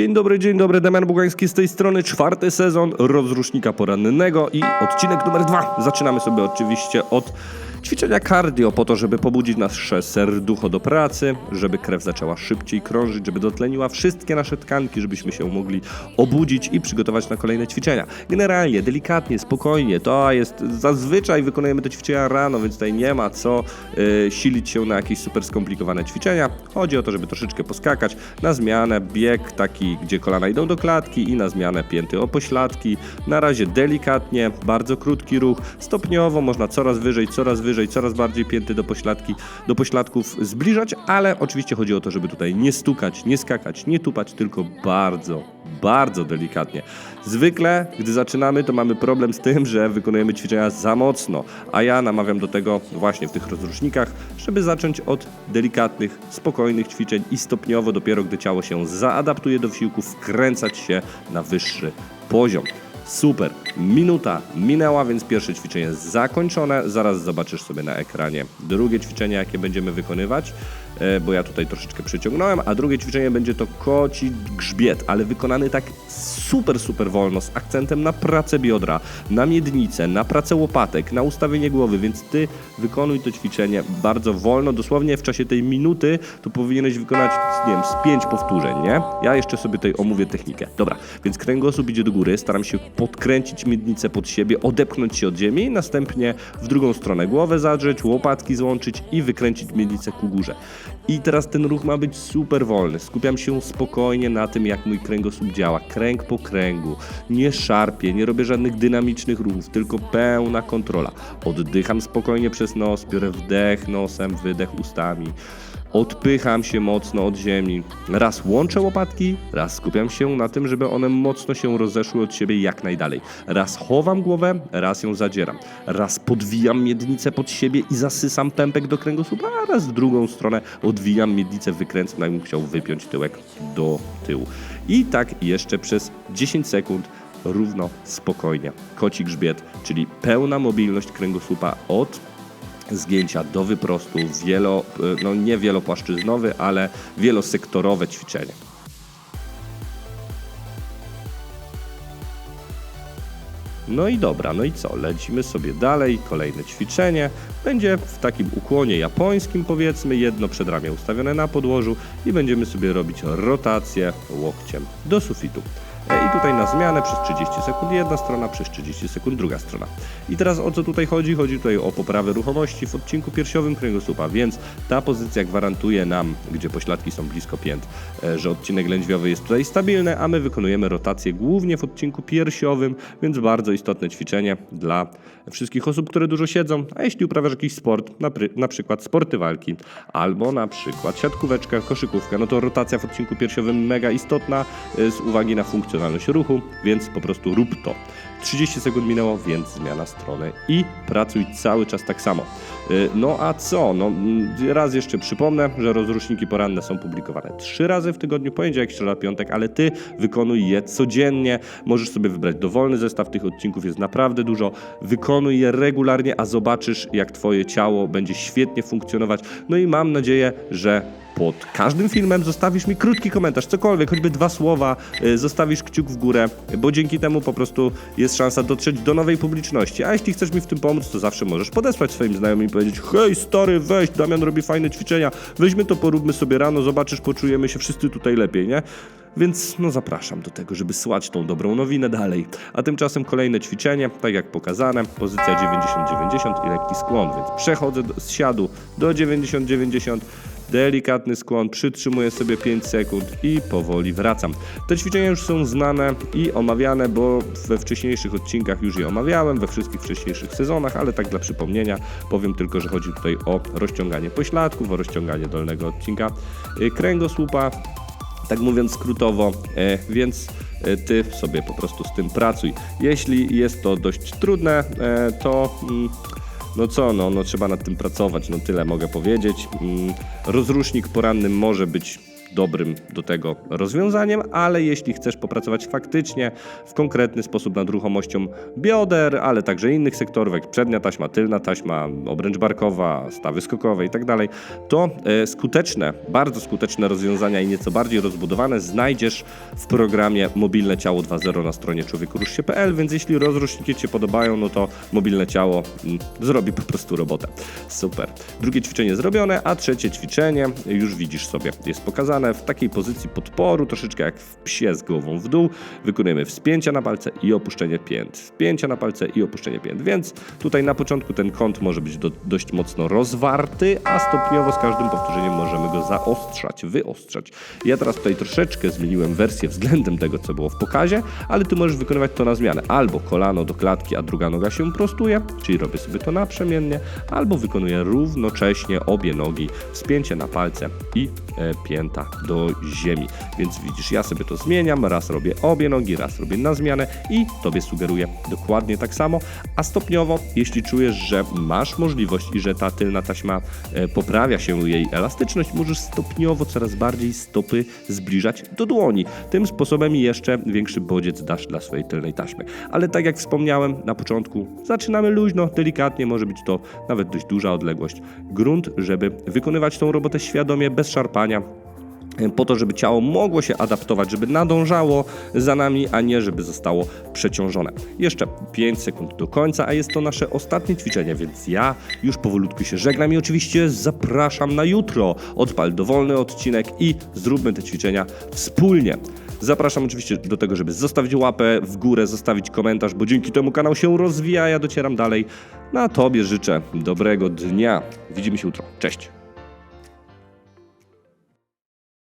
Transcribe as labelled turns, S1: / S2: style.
S1: Dzień dobry, dzień dobry, Damian Bugański z tej strony, czwarty sezon rozrusznika porannego i odcinek numer dwa. Zaczynamy sobie oczywiście od ćwiczenia cardio po to, żeby pobudzić nasze serducho do pracy, żeby krew zaczęła szybciej krążyć, żeby dotleniła wszystkie nasze tkanki, żebyśmy się mogli obudzić i przygotować na kolejne ćwiczenia. Generalnie, delikatnie, spokojnie, to jest zazwyczaj wykonujemy te ćwiczenia rano, więc tutaj nie ma co y, silić się na jakieś super skomplikowane ćwiczenia. Chodzi o to, żeby troszeczkę poskakać, na zmianę bieg taki, gdzie kolana idą do klatki i na zmianę pięty o pośladki. Na razie delikatnie, bardzo krótki ruch, stopniowo można coraz wyżej, coraz wyżej, coraz bardziej pięty do pośladki, do pośladków zbliżać, ale oczywiście chodzi o to, żeby tutaj nie stukać, nie skakać, nie tupać, tylko bardzo, bardzo delikatnie. Zwykle, gdy zaczynamy, to mamy problem z tym, że wykonujemy ćwiczenia za mocno, a ja namawiam do tego właśnie w tych rozrusznikach, żeby zacząć od delikatnych, spokojnych ćwiczeń i stopniowo dopiero, gdy ciało się zaadaptuje do wysiłku, wkręcać się na wyższy poziom. Super, minuta minęła, więc pierwsze ćwiczenie jest zakończone. Zaraz zobaczysz sobie na ekranie drugie ćwiczenie, jakie będziemy wykonywać, bo ja tutaj troszeczkę przyciągnąłem, a drugie ćwiczenie będzie to koci grzbiet, ale wykonany tak super, super wolno, z akcentem na pracę biodra, na miednicę, na pracę łopatek, na ustawienie głowy, więc ty wykonuj to ćwiczenie bardzo wolno, dosłownie w czasie tej minuty to powinieneś wykonać, nie wiem, z pięć powtórzeń, nie? Ja jeszcze sobie tutaj omówię technikę. Dobra, więc kręgosłup idzie do góry, staram się podkręcić miednicę pod siebie, odepchnąć się od ziemi, następnie w drugą stronę głowę zadrzeć, łopatki złączyć i wykręcić miednicę ku górze. I teraz ten ruch ma być super wolny. Skupiam się spokojnie na tym, jak mój kręgosłup działa. Kręg po kręgu. Nie szarpię, nie robię żadnych dynamicznych ruchów, tylko pełna kontrola. Oddycham spokojnie przez nos, biorę wdech nosem, wydech ustami. Odpycham się mocno od ziemi. Raz łączę łopatki, raz skupiam się na tym, żeby one mocno się rozeszły od siebie jak najdalej. Raz chowam głowę, raz ją zadzieram. Raz podwijam miednicę pod siebie i zasysam pępek do kręgosłupa, a raz w drugą stronę odwijam miednicę, wykręcam, jakbym chciał wypiąć tyłek do tyłu. I tak jeszcze przez 10 sekund równo, spokojnie. Koci grzbiet, czyli pełna mobilność kręgosłupa od zgięcia do wyprostu, wielo, no nie wielopłaszczyznowy, ale wielosektorowe ćwiczenie. No i dobra, no i co? Lecimy sobie dalej. Kolejne ćwiczenie będzie w takim ukłonie japońskim, powiedzmy, jedno przedramię ustawione na podłożu i będziemy sobie robić rotację łokciem do sufitu. Tutaj na zmianę przez 30 sekund jedna strona, przez 30 sekund druga strona. I teraz o co tutaj chodzi? Chodzi tutaj o poprawę ruchomości w odcinku piersiowym kręgosłupa, więc ta pozycja gwarantuje nam, gdzie pośladki są blisko pięt, e, że odcinek lędźwiowy jest tutaj stabilny, a my wykonujemy rotację głównie w odcinku piersiowym, więc bardzo istotne ćwiczenie dla wszystkich osób, które dużo siedzą, a jeśli uprawiasz jakiś sport, na przykład sporty walki, albo na przykład siatkóweczka, koszykówka, no to rotacja w odcinku piersiowym mega istotna e, z uwagi na funkcjonalność ruchu, więc po prostu rób to. 30 sekund minęło, więc zmiana strony i pracuj cały czas tak samo. Y, No a co? No, mm, raz jeszcze przypomnę, że rozruszniki poranne są publikowane trzy razy w tygodniu, poniedziałek, środa, piątek, ale ty wykonuj je codziennie. Możesz sobie wybrać dowolny zestaw tych odcinków, jest naprawdę dużo. Wykonuj je regularnie, a zobaczysz, jak twoje ciało będzie świetnie funkcjonować. No i mam nadzieję, że pod każdym filmem zostawisz mi krótki komentarz, cokolwiek, choćby dwa słowa, y, zostawisz kciuk w górę, bo dzięki temu po prostu jest szansa dotrzeć do nowej publiczności. A jeśli chcesz mi w tym pomóc, to zawsze możesz podesłać swoim znajomym i powiedzieć: Hej, stary, weź, Damian robi fajne ćwiczenia, weźmy to, poróbmy sobie rano, zobaczysz, poczujemy się wszyscy tutaj lepiej, nie? Więc no zapraszam do tego, żeby słać tą dobrą nowinę dalej. A tymczasem kolejne ćwiczenie, tak jak pokazane, pozycja 90-90 i lekki skłon, więc przechodzę z siadu do 90-90, delikatny skłon, przytrzymuję sobie 5 sekund i powoli wracam. Te ćwiczenia już są znane i omawiane, bo we wcześniejszych odcinkach już je omawiałem, we wszystkich wcześniejszych sezonach, ale tak dla przypomnienia powiem tylko, że chodzi tutaj o rozciąganie pośladków, o rozciąganie dolnego odcinka y, kręgosłupa, tak mówiąc skrótowo, e, więc e, ty sobie po prostu z tym pracuj. Jeśli jest to dość trudne, e, to mm, no co, no, no trzeba nad tym pracować, no tyle mogę powiedzieć. Mm, Rozrusznik poranny może być dobrym do tego rozwiązaniem, ale jeśli chcesz popracować faktycznie w konkretny sposób nad ruchomością bioder, ale także innych sektorów, jak przednia taśma, tylna taśma, obręcz barkowa, stawy skokowe i tak to e, skuteczne, bardzo skuteczne rozwiązania i nieco bardziej rozbudowane znajdziesz w programie Mobilne Ciało 2.0 na stronie człowiekoruszcie.pl, więc jeśli rozruszniki Ci się podobają, no to mobilne ciało mm, zrobi po prostu robotę. Super. Drugie ćwiczenie zrobione, a trzecie ćwiczenie już widzisz sobie, jest pokazane w takiej pozycji podporu, troszeczkę jak w psie z głową w dół. Wykonujemy wspięcia na palce i opuszczenie pięt. Wspięcia na palce i opuszczenie pięt. Więc tutaj na początku ten kąt może być do, dość mocno rozwarty, a stopniowo z każdym powtórzeniem możemy go zaostrzać, wyostrzać. Ja teraz tutaj troszeczkę zmieniłem wersję względem tego, co było w pokazie, ale ty możesz wykonywać to na zmianę. Albo kolano do klatki, a druga noga się prostuje, czyli robię sobie to naprzemiennie, albo wykonuję równocześnie obie nogi, wspięcie na palce i e, pięta do ziemi. Więc widzisz, ja sobie to zmieniam, raz robię obie nogi, raz robię na zmianę i tobie sugeruję dokładnie tak samo, a stopniowo, jeśli czujesz, że masz możliwość i że ta tylna taśma e, poprawia się jej elastyczność, możesz stopniowo coraz bardziej stopy zbliżać do dłoni. Tym sposobem jeszcze większy bodziec dasz dla swojej tylnej taśmy. Ale tak jak wspomniałem na początku, zaczynamy luźno, delikatnie, może być to nawet dość duża odległość. Grunt, żeby wykonywać tą robotę świadomie, bez szarpania, po to, żeby ciało mogło się adaptować, żeby nadążało za nami, a nie żeby zostało przeciążone. Jeszcze 5 sekund do końca, a jest to nasze ostatnie ćwiczenie, więc ja już powolutku się żegnam i oczywiście zapraszam na jutro. Odpal dowolny odcinek i zróbmy te ćwiczenia wspólnie. Zapraszam oczywiście do tego, żeby zostawić łapę w górę, zostawić komentarz, bo dzięki temu kanał się rozwija, ja docieram dalej. Na Tobie życzę dobrego dnia. Widzimy się jutro. Cześć!